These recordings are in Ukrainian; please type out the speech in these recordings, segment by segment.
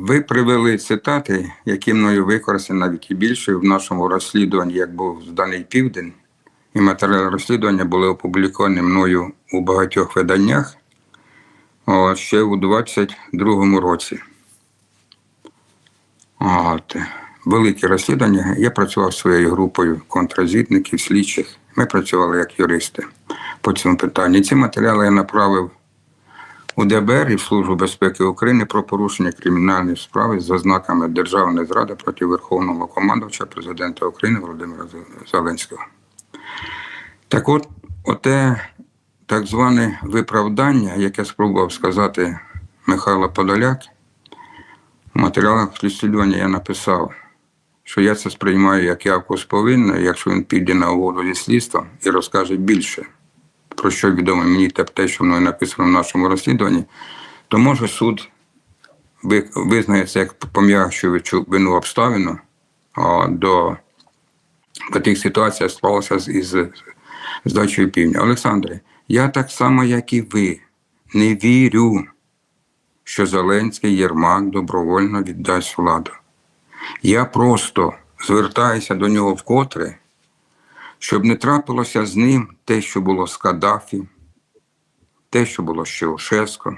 Ви привели цитати, які мною використані навіть і більше в нашому розслідуванні, як був зданий південь, і матеріали розслідування були опубліковані мною у багатьох виданнях о, ще у 22-му році. От. Великі розслідування. Я працював своєю групою контррозвідників, слідчих. Ми працювали як юристи по цьому питанню. Ці матеріали я направив у ДБР і в Службу безпеки України про порушення кримінальної справи з ознаками державної зради проти Верховного командувача президента України Володимира Зеленського. Так от, оте так зване виправдання, яке спробував сказати Михайло Подоляк, в матеріалах розслідування я написав, що я це сприймаю як якось повинно, якщо він піде на угоду зі слідством і розкаже більше про що відомо мені та те, що мною написано в нашому розслідуванні, то може суд ви- визнає це як пом'якшуючу вину обставину до тих ситуацій склалося з із здачею півдня. Олександре, я так само, як і ви, не вірю, що Зеленський Єрмак добровольно віддасть владу. Я просто звертаюся до нього вкотре, щоб не трапилося з ним те, що було з Каддафі, те, що було з Чаушеско,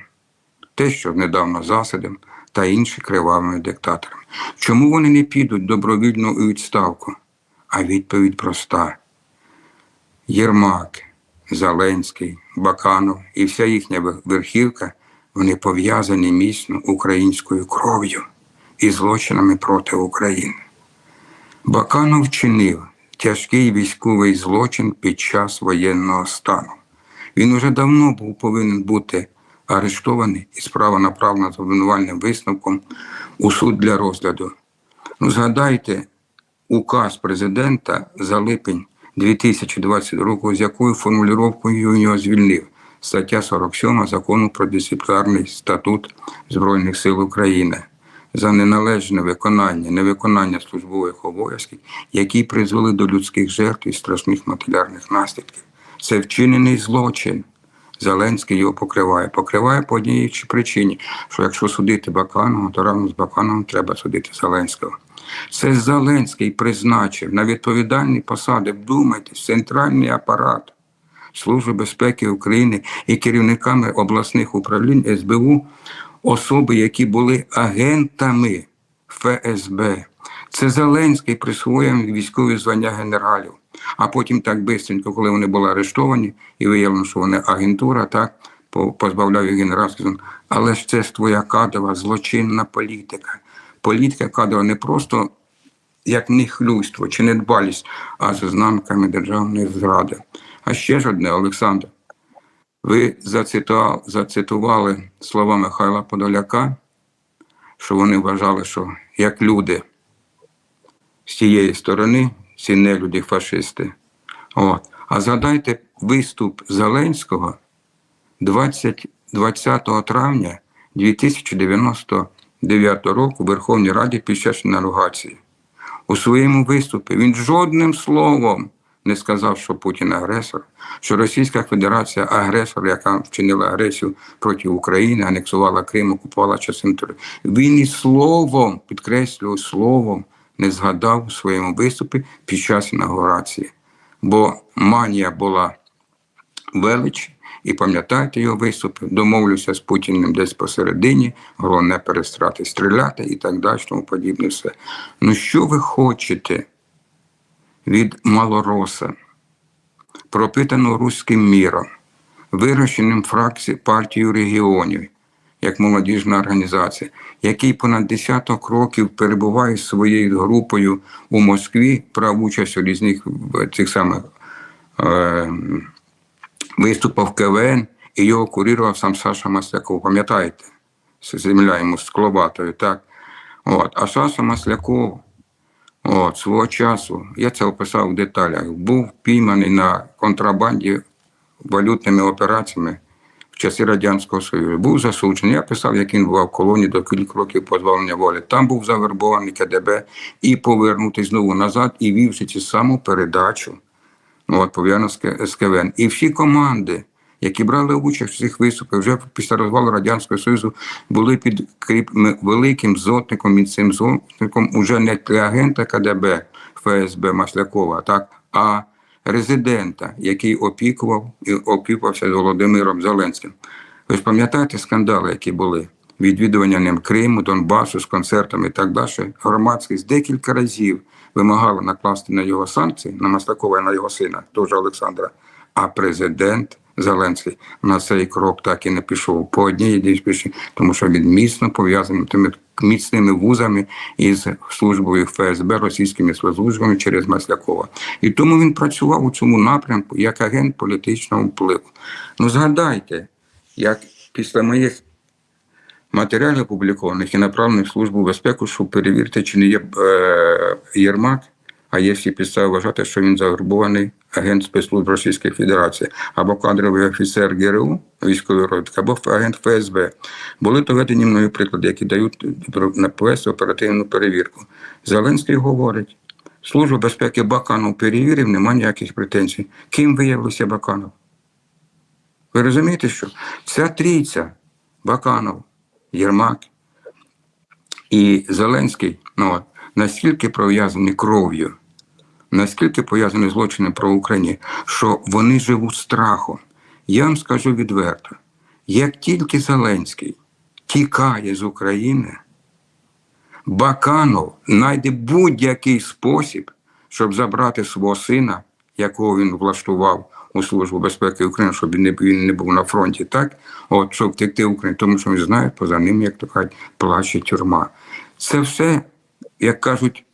те, що недавно засадом, та інші кривавими диктаторами. Чому вони не підуть добровільно у відставку? А відповідь проста: Єрмак, Зеленський, Баканов і вся їхня верхівка вони пов'язані міцно українською кров'ю і злочинами проти України. Баканов вчинив тяжкий військовий злочин під час воєнного стану. Він уже давно був повинен бути арештований і справа направлена за обвинувальним висновком у суд для розгляду. Ну, згадайте указ президента за липень 2022 року, з якою формулювання його звільнив. Стаття 47 закону про дисциплінарний статут Збройних сил України за неналежне виконання, невиконання службових обов'язків, які призвели до людських жертв і страшних матеріальних наслідків. Це вчинений злочин. Зеленський його покриває. Покриває по одній чи причині, що якщо судити Баканова, то разом з Бакановим треба судити Зеленського. Це Зеленський призначив на відповідальні посади, вдумайтесь, центральний апарат Служби безпеки України і керівниками обласних управлінь СБУ особи, які були агентами ФСБ. Це Зеленський присвоїв військові звання генералів. А потім так бистренько, коли вони були арештовані, і виявлено, що вони агентура, так по- позбавляв їх генеральських звань. Але ж це ж твоя кадрова злочинна політика. Політика кадрова не просто як нехлюйство чи недбалість, а з ознаками державної зради. А ще ж одне, Олександр. Ви зацитували, слова Михайла Подоляка, що вони вважали, що як люди з тієї сторони, ці нелюді фашисти. От. А згадайте виступ Зеленського 20, 20 травня 2099 року у Верховній Раді під час інаугурації. У своєму виступі він жодним словом не сказав, що Путін агресор, що Російська Федерація агресор, яка вчинила агресію проти України, анексувала Крим, окупувала частину території. Він і словом, підкреслюю, словом не згадав у своєму виступі під час інаугурації. Бо манія була велич, і пам'ятайте його виступи, домовлюся з Путіним десь посередині, головне перестрати стріляти і так далі, тому подібне все. Ну що ви хочете від малороса, пропитаного руським міром, вирощеним фракції партії регіонів, як молодіжна організація, який понад десяток років перебуває зі своєю групою у Москві, брав участь у різних цих самих е, виступав в КВН, і його курував сам Саша Масляков. Пам'ятаєте? Земля йому з Клобатою, так? От. А Саша Масляков от, свого часу, я це описав в деталях, був пійманий на контрабанді валютними операціями в часи Радянського Союзу. Був засуджений. Я писав, як він був в колонії до кілька років позбавлення волі. Там був завербований КДБ і повернутий знову назад і вів цю саму передачу. Ну, от пов'язано з КВН. І всі команди, які брали участь в цих виступах, вже після розвалу Радянського Союзу були під великим зотником, і цим зотником уже не для агента КДБ ФСБ Маслякова, так, а резидента, який опікував і опікувався з Володимиром Зеленським. Ви ж пам'ятаєте скандали, які були? Відвідування ним Криму, Донбасу з концертами і так далі. Громадськість декілька разів вимагала накласти на його санкції, на Маслякова і на його сина, теж Олександра. А президент Зеленський на цей крок так і не пішов по одній єдиній тому що він міцно пов'язаний тими міцними вузами із службою ФСБ, російськими спецслужбами через Маслякова. І тому він працював у цьому напрямку як агент політичного впливу. Ну згадайте, як після моїх матеріалів опублікованих і направлених в службу безпеки, щоб перевірити, чи не є е, Єрмак, а є всі підстави вважати, що він завербований агент спецслужб Російської Федерації, або кадровий офіцер ГРУ військової розвідки, або агент ФСБ. Були доведені мною приклади, які дають на ПС оперативну перевірку. Зеленський говорить. Служба безпеки Баканов перевірив, немає ніяких претензій. Ким виявився Баканов? Ви розумієте, що ця трійця Баканов, Єрмак і Зеленський ну, настільки пов'язані кров'ю, наскільки пов'язані злочини про Україні, що вони живуть страхом. Я вам скажу відверто: як тільки Зеленський тікає з України, Баканов знайде будь-який спосіб, щоб забрати свого сина, якого він влаштував у Службу безпеки України, щоб він не, він не був на фронті, так? От, щоб втекти в Україну, тому що він знає, поза ним, як то кажуть, плаче тюрма. Це все, як кажуть,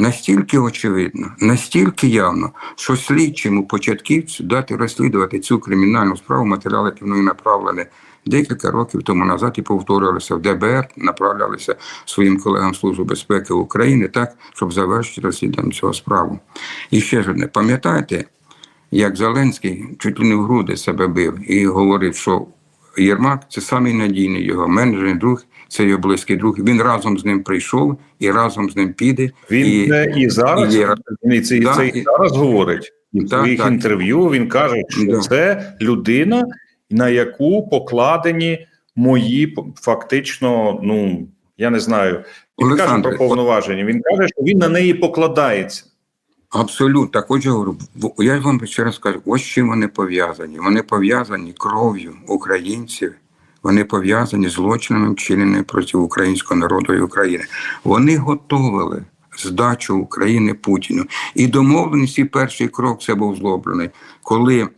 настільки очевидно, настільки явно, що слідчому початківцю дати розслідувати цю кримінальну справу, матеріали, які мною направлені декілька років тому назад і повторювалися в ДБР, направлялися своїм колегам Служби безпеки України, так, щоб завершити розслідування цього справу. І ще ж одне, пам'ятаєте, як Зеленський чуть ли не в груди себе бив і говорив, що Єрмак це самий надійний його менеджер, друг, це його близький друг. Він разом з ним прийшов і разом з ним піде. Він і, і зараз і він це, Да, це і- і зараз говорить. І в Так, своїх так. інтерв'ю він каже, що Да. це людина, на яку покладені мої фактично, ну я не знаю, він каже про повноваження. Він каже, що він на неї покладається. Абсолютно, так от я говорю, я вам ще раз кажу, ось чим вони пов'язані. Вони пов'язані кров'ю українців, вони пов'язані з злочинами, вчиненими проти українського народу і України. Вони готовили здачу України Путіну. І домовленість, і перший крок це був зроблений, коли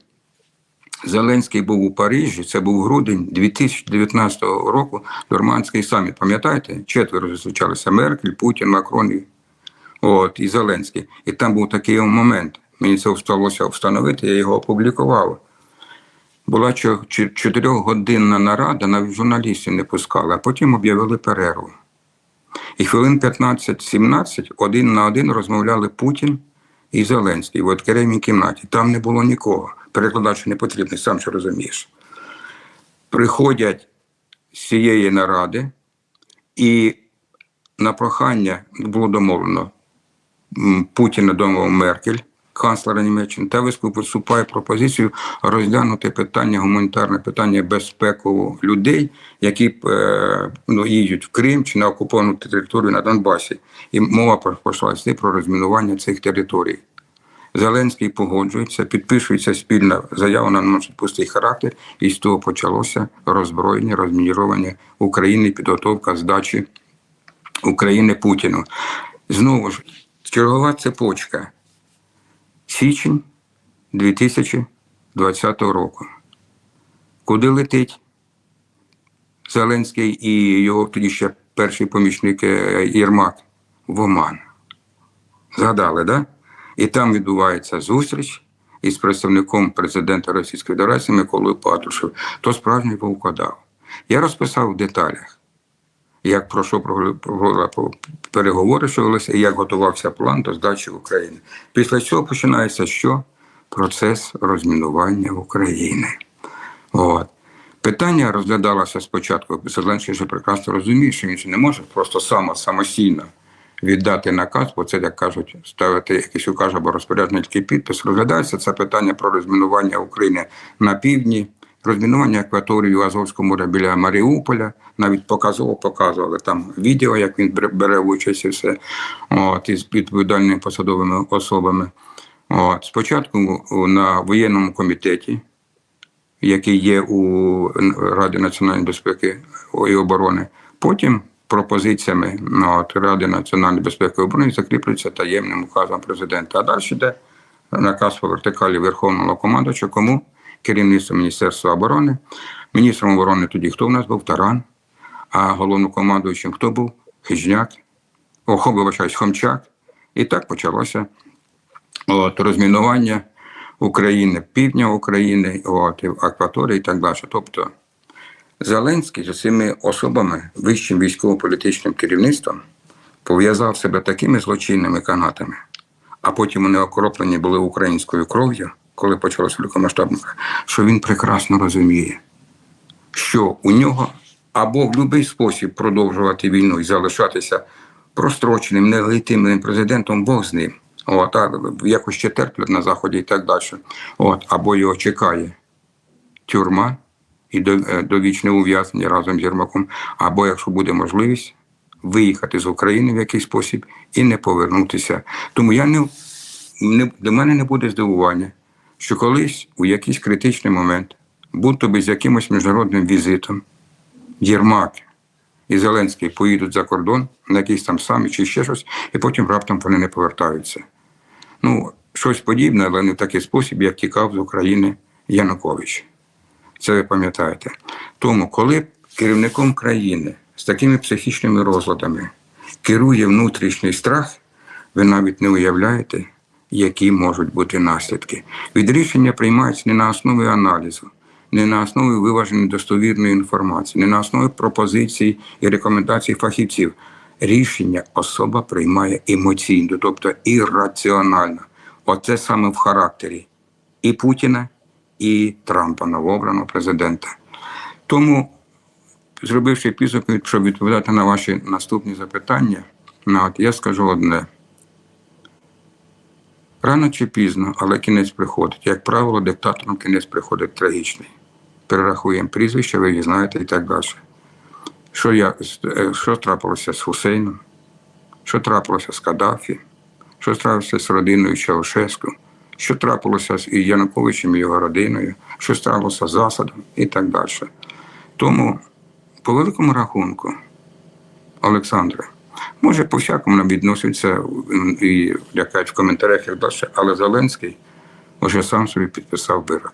Зеленський був у Парижі, це був грудень 2019 року, Нормандський саміт. Пам'ятаєте? Четверо зустрічалися Меркель, Путін, Макрон і От, і Зеленський. І там був такий момент. Мені це вдалося встановити, я його опублікував. Була чо- чо- чотирьохгодинна нарада, навіть журналістів не пускали, а потім об'явили перерву. І хвилин 15-17 один на один розмовляли Путін і Зеленський в окремій кімнаті. Там не було нікого. Перекладач не потрібний, сам що розумієш. Приходять з цієї наради, і на прохання було домовлено Путіна домов Меркель, канцлера Німеччини, та виступає пропозицію розглянути питання, гуманітарне питання безпеку людей, які е, ну, їдуть в Крим чи на окуповану територію на Донбасі. І мова пішла про розмінування цих територій. Зеленський погоджується, підпишується спільна заява на носить пустий характер, і з того почалося роззброєння, розмінірування України, підготовка здачі України Путіну. Знову ж, чергова цепочка. Січень 2020 року. Куди летить Зеленський і його тоді ще перший помічник е, Єрмак в Оман? Згадали, да? І там відбувається зустріч із представником президента Російської Федерації Миколою Патрушев. То справжній вовкодав. Я розписав в деталях, як про що переговори і як готувався план до здачі України. Після цього починається що? Процес розмінування України. От. Питання розглядалося спочатку. Зеленський вже прекрасно розуміє, що він не може просто само, самостійно віддати наказ, бо це, як кажуть, ставити якийсь указ або розпоряджницький підпис. Розглядається це питання про розмінування України на півдні, розмінування акваторії у Азовському морі біля Маріуполя. Навіть показово показували там відео, як він бере- участь і все от, із відповідальними посадовими особами. От, спочатку на воєнному комітеті, який є у Раді національної безпеки і оборони, потім пропозиціями от, Ради національної безпеки і оборони закріплюється таємним указом президента. А далі йде наказ по вертикалі Верховного командувача, кому керівництво Міністерства оборони. Міністром оборони тоді хто в нас був? Таран, а головнокомандуючим хто був? Хижняк, о, вибачаюсь, Хомчак. І так почалося от, розмінування України, півдня України, от, акваторії і так далі. Тобто Зеленський з цими особами, вищим військово-політичним керівництвом, пов'язав себе такими злочинними канатами, а потім вони окроплені були українською кров'ю, коли почалося великомасштабне, що він прекрасно розуміє, що у нього або в будь-який спосіб продовжувати війну і залишатися простроченим, нелегітимним президентом, Бог з ним. От, а якось ще терплять на Заході і так далі. От, або його чекає тюрма і до- е, довічне ув'язнення разом з Єрмаком, або, якщо буде можливість, виїхати з України в якийсь спосіб і не повернутися. Тому я не, не для мене не буде здивування, що колись у якийсь критичний момент, будь-то би з якимось міжнародним візитом, Єрмак і Зеленський поїдуть за кордон на якийсь там саміт чи ще щось, і потім раптом вони не повертаються. Ну, щось подібне, але не в такий спосіб, як тікав з України Янукович. Це ви пам'ятаєте. Тому, коли керівником країни з такими психічними розладами керує внутрішній страх, ви навіть не уявляєте, які можуть бути наслідки. Від рішення приймаються не на основі аналізу, не на основі виваженої достовірної інформації, не на основі пропозицій і рекомендацій фахівців. Рішення особа приймає емоційно, тобто ірраціонально. Оце саме в характері і Путіна, і Трампа, новообраного президента. Тому, зробивши підсумки, щоб відповідати на ваші наступні запитання, я скажу одне. Рано чи пізно, але кінець приходить. Як правило, диктаторам кінець приходить трагічний. Перерахуємо прізвища, ви їх знаєте і так далі. Що, я, е, що трапилося з Хусейном? Що трапилося з Каддафі? Що трапилося з родиною Чаушеску? Що трапилося з Януковичем і його родиною? Що трапилося з Асадом і так далі. Тому, по великому рахунку, Олександре, може, по всякому нам відноситься і лякають в коментарях і далі, але Зеленський вже сам собі підписав вирок.